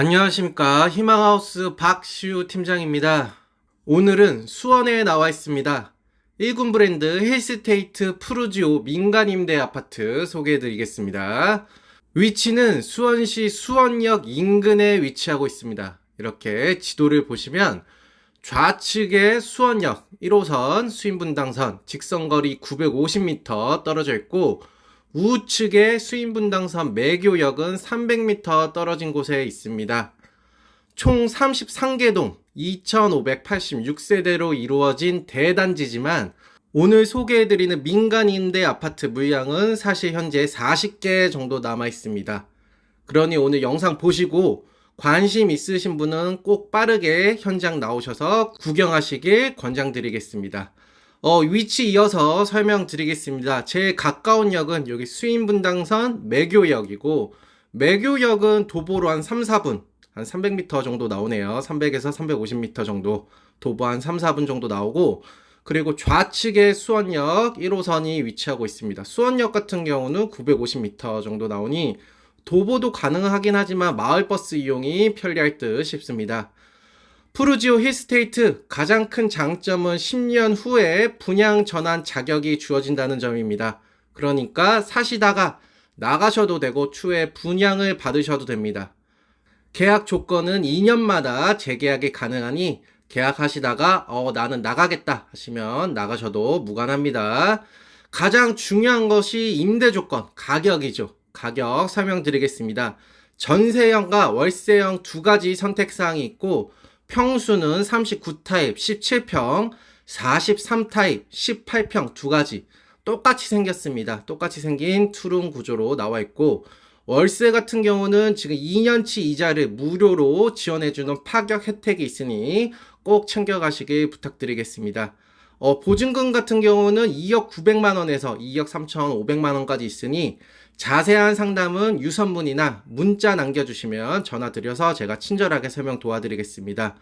안녕하십니까. 희망하우스 박시우 팀장입니다. 오늘은 수원에 나와 있습니다. 1군 브랜드 힐스테이트 프루지오 민간임대 아파트 소개해 드리겠습니다. 위치는 수원시 수원역 인근에 위치하고 있습니다. 이렇게 지도를 보시면 좌측에 수원역 1호선 수인분당선 직선거리 950m 떨어져 있고 우측에 수인분당선 매교역은 300m 떨어진 곳에 있습니다. 총 33개동 2,586세대로 이루어진 대단지지만 오늘 소개해드리는 민간 임대 아파트 물량은 사실 현재 40개 정도 남아 있습니다. 그러니 오늘 영상 보시고 관심 있으신 분은 꼭 빠르게 현장 나오셔서 구경하시길 권장드리겠습니다. 어, 위치 이어서 설명드리겠습니다. 제일 가까운 역은 여기 수인분당선 매교역이고, 매교역은 도보로 한 3, 4분, 한 300m 정도 나오네요. 300에서 350m 정도, 도보 한 3, 4분 정도 나오고, 그리고 좌측에 수원역 1호선이 위치하고 있습니다. 수원역 같은 경우는 950m 정도 나오니, 도보도 가능하긴 하지만 마을버스 이용이 편리할 듯 싶습니다. 푸르지오 힐스테이트 가장 큰 장점은 10년 후에 분양 전환 자격이 주어진다는 점입니다. 그러니까 사시다가 나가셔도 되고 추후에 분양을 받으셔도 됩니다. 계약 조건은 2년마다 재계약이 가능하니 계약하시다가 어 나는 나가겠다 하시면 나가셔도 무관합니다. 가장 중요한 것이 임대 조건 가격이죠. 가격 설명드리겠습니다. 전세형과 월세형 두 가지 선택 사항이 있고 평수는 39타입 17평, 43타입 18평 두 가지 똑같이 생겼습니다. 똑같이 생긴 투룸 구조로 나와 있고 월세 같은 경우는 지금 2년치 이자를 무료로 지원해주는 파격 혜택이 있으니 꼭 챙겨가시길 부탁드리겠습니다. 어, 보증금 같은 경우는 2억 900만원에서 2억 3,500만원까지 있으니 자세한 상담은 유선문이나 문자 남겨주시면 전화 드려서 제가 친절하게 설명 도와드리겠습니다.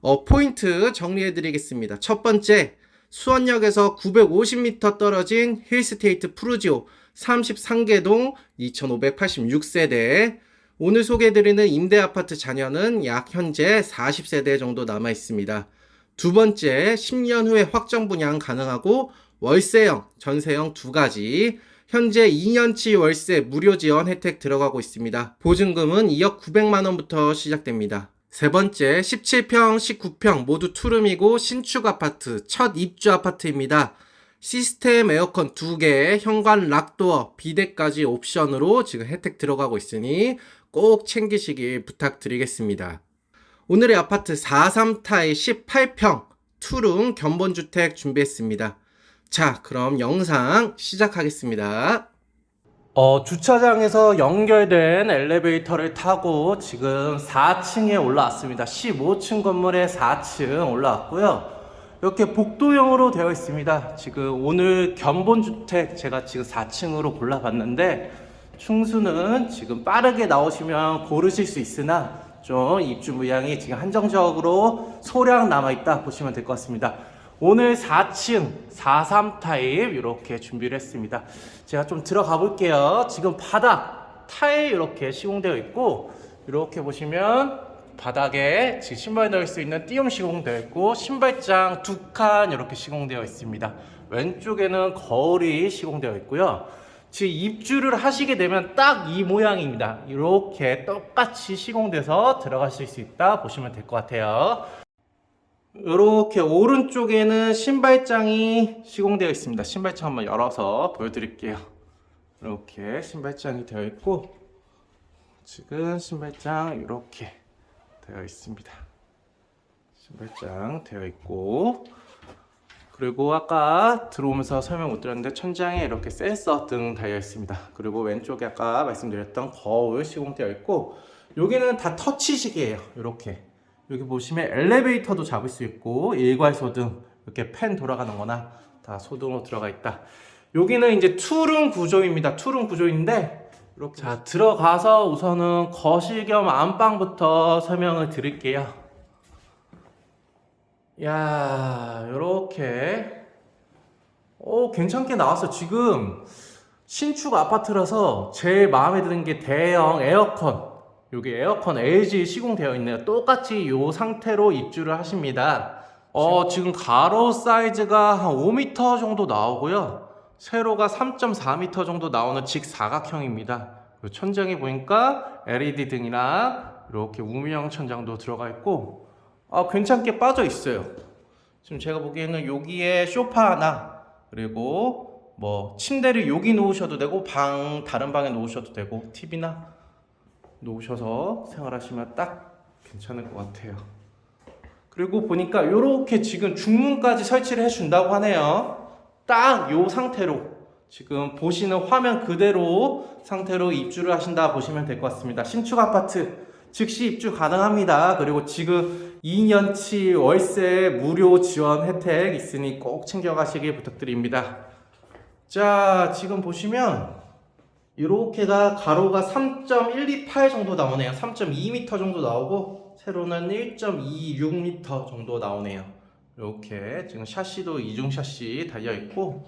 어, 포인트 정리해드리겠습니다. 첫 번째, 수원역에서 950m 떨어진 힐스테이트 프루지오 33개동 2586세대. 오늘 소개해드리는 임대 아파트 잔여는 약 현재 40세대 정도 남아 있습니다. 두 번째, 10년 후에 확정 분양 가능하고 월세형, 전세형 두 가지. 현재 2년치 월세 무료 지원 혜택 들어가고 있습니다. 보증금은 2억 900만 원부터 시작됩니다. 세 번째, 17평, 19평 모두 투룸이고 신축 아파트, 첫 입주 아파트입니다. 시스템 에어컨 2개, 현관 락도어, 비대까지 옵션으로 지금 혜택 들어가고 있으니 꼭 챙기시길 부탁드리겠습니다. 오늘의 아파트 43타입 18평 투룸 견본주택 준비했습니다. 자, 그럼 영상 시작하겠습니다. 어, 주차장에서 연결된 엘리베이터를 타고 지금 4층에 올라왔습니다. 15층 건물에 4층 올라왔고요. 이렇게 복도형으로 되어 있습니다. 지금 오늘 견본주택 제가 지금 4층으로 골라봤는데 충수는 지금 빠르게 나오시면 고르실 수 있으나 좀 입주 물량이 지금 한정적으로 소량 남아있다 보시면 될 것 같습니다. 오늘 4층 43 타입 이렇게 준비를 했습니다. 제가 좀 들어가 볼게요. 지금 바닥 타일 이렇게 시공되어 있고 이렇게 보시면 바닥에 지금 신발 넣을 수 있는 띄움 시공되어 있고 신발장 두 칸 이렇게 시공되어 있습니다. 왼쪽에는 거울이 시공되어 있고요. 지금 입주를 하시게 되면 딱 이 모양입니다. 이렇게 똑같이 시공돼서 들어가실 수 있다 보시면 될 것 같아요. 이렇게 오른쪽에는 신발장이 시공되어 있습니다. 신발장 한번 열어서 보여드릴게요. 이렇게 신발장이 되어 있고 지금 신발장 이렇게 되어 있습니다. 신발장 되어 있고 그리고 아까 들어오면서 설명 못 드렸는데 천장에 이렇게 센서 등 달려 있습니다. 그리고 왼쪽에 아까 말씀드렸던 거울 시공되어 있고 여기는 다 터치식이에요. 이렇게 여기 보시면 엘리베이터도 잡을 수 있고 일괄 소 등 이렇게 팬 돌아가는 거나 다 소등으로 들어가 있다. 여기는 이제 투룸 구조입니다. 투룸 구조인데 이렇게 자 들어가서 우선은 거실 겸 안방부터 설명을 드릴게요. 야, 요렇게. 오, 괜찮게 나왔어. 지금 신축 아파트라서 제일 마음에 드는 게 대형 에어컨. 여기 에어컨 LG 시공되어 있네요. 똑같이 이 상태로 입주를 하십니다. 어, 지금 가로 사이즈가 한 5m 정도 나오고요. 세로가 3.4m 정도 나오는 직사각형입니다. 천장에 보니까 LED 등이랑 이렇게 우미형 천장도 들어가 있고, 아, 괜찮게 빠져 있어요. 지금 제가 보기에는 여기에 소파 하나, 그리고 뭐 침대를 여기 놓으셔도 되고, 방, 다른 방에 놓으셔도 되고, TV나 놓으셔서 생활하시면 딱 괜찮을 것 같아요. 그리고 보니까 이렇게 지금 중문까지 설치를 해준다고 하네요. 딱요 상태로 지금 보시는 화면 그대로 상태로 입주를 하신다 보시면 될 것 같습니다. 신축 아파트 즉시 입주 가능합니다. 그리고 지금 2년치 월세 무료 지원 혜택 있으니 꼭 챙겨가시길 부탁드립니다. 자, 지금 보시면 이렇게가 가로가 3.128 정도 나오네요. 3.2m 정도 나오고 세로는 1.26m 정도 나오네요. 이렇게 지금 샤시도 이중 샤시 달려 있고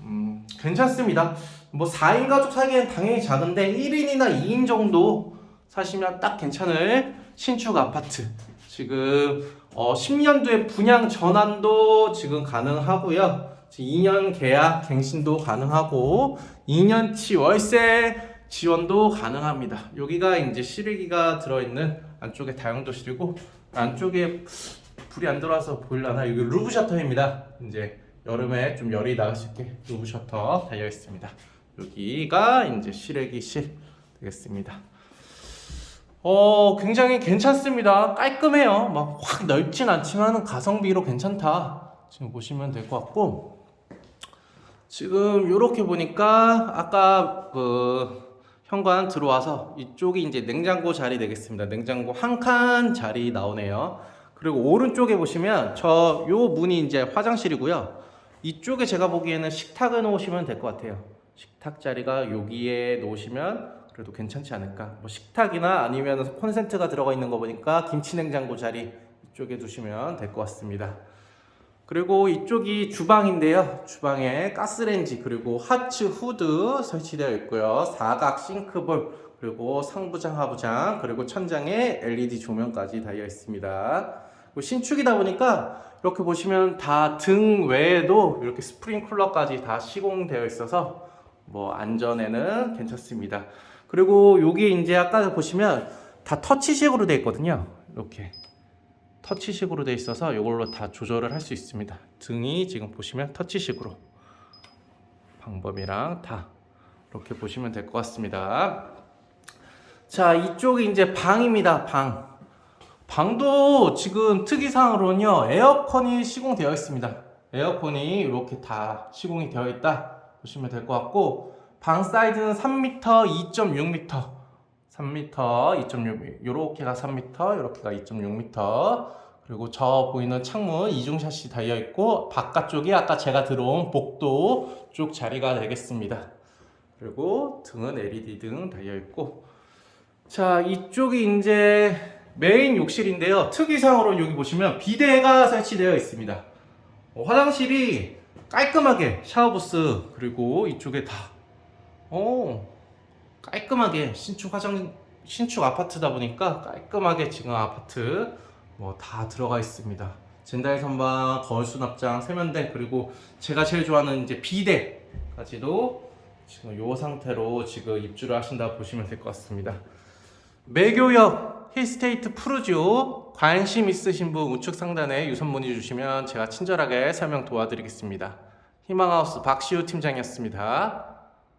음, 괜찮습니다. 뭐 4인 가족 살기엔 당연히 작은데 1인이나 2인 정도 사시면 딱 괜찮을 신축 아파트. 지금 어, 10년도에 분양 전환도 지금 가능하고요. 지금 2년 계약 갱신도 가능하고 2년치 월세 지원도 가능합니다. 여기가 이제 실외기가 들어있는 안쪽에 다용도실이고 안쪽에 불이 안 들어와서 보일라나 여기 루브 셔터입니다. 이제 여름에 좀 열이 나갈 수 있게 루브 셔터 달려 있습니다. 여기가 이제 실외기실 되겠습니다. 어, 굉장히 괜찮습니다. 깔끔해요. 막 확 넓진 않지만 가성비로 괜찮다. 지금 보시면 될 것 같고 지금 이렇게 보니까 아까 그 현관 들어와서 이쪽이 이제 냉장고 자리 되겠습니다. 냉장고 한 칸 자리 나오네요. 그리고 오른쪽에 보시면 저 요 문이 이제 화장실이고요. 이쪽에 제가 보기에는 식탁을 놓으시면 될 것 같아요. 식탁 자리가 여기에 놓으시면 그래도 괜찮지 않을까. 뭐 식탁이나 아니면 콘센트가 들어가 있는 거 보니까 김치 냉장고 자리 이쪽에 두시면 될 것 같습니다. 그리고 이쪽이 주방인데요. 주방에 가스레인지 그리고 하츠 후드 설치되어 있고요. 사각 싱크볼 그리고 상부장 하부장 그리고 천장에 LED 조명까지 달려 있습니다. 신축이다 보니까 이렇게 보시면 다 등 외에도 이렇게 스프링클러까지 다 시공되어 있어서 뭐 안전에는 괜찮습니다. 그리고 여기 이제 아까 보시면 다 터치식으로 되어 있거든요. 이렇게 터치식으로 되어 있어서 이걸로 다 조절을 할 수 있습니다. 등이 지금 보시면 터치식으로 방법이랑 다 이렇게 보시면 될 것 같습니다. 자, 이쪽이 이제 방입니다. 방. 방도 지금 특이사항으로는요, 에어컨이 시공되어 있습니다. 에어컨이 이렇게 다 시공이 되어 있다 보시면 될 것 같고, 방 사이즈는 3m, 2.6m. 3m, 2.6m. 요렇게가 3m, 요렇게가 2.6m. 그리고 저 보이는 창문 이중 샷이 달려 있고, 바깥쪽이 아까 제가 들어온 복도 쪽 자리가 되겠습니다. 그리고 등은 LED 등 달려 있고, 자, 이쪽이 이제 메인 욕실인데요. 특이사항으로 여기 보시면 비데가 설치되어 있습니다. 어, 화장실이 깔끔하게 샤워부스 그리고 이쪽에 다 어, 깔끔하게 신축 화장 신축 아파트다 보니까 깔끔하게 지금 아파트 뭐 다 들어가 있습니다. 젠다이 선방, 거울 수납장, 세면대 그리고 제가 제일 좋아하는 이제 비데까지도 지금 요 상태로 지금 입주를 하신다 보시면 될 것 같습니다. 매교역 힐스테이트 푸르지오 관심 있으신 분 우측 상단에 유선 문의 주시면 제가 친절하게 설명 도와드리겠습니다. 희망하우스 박시우 팀장이었습니다.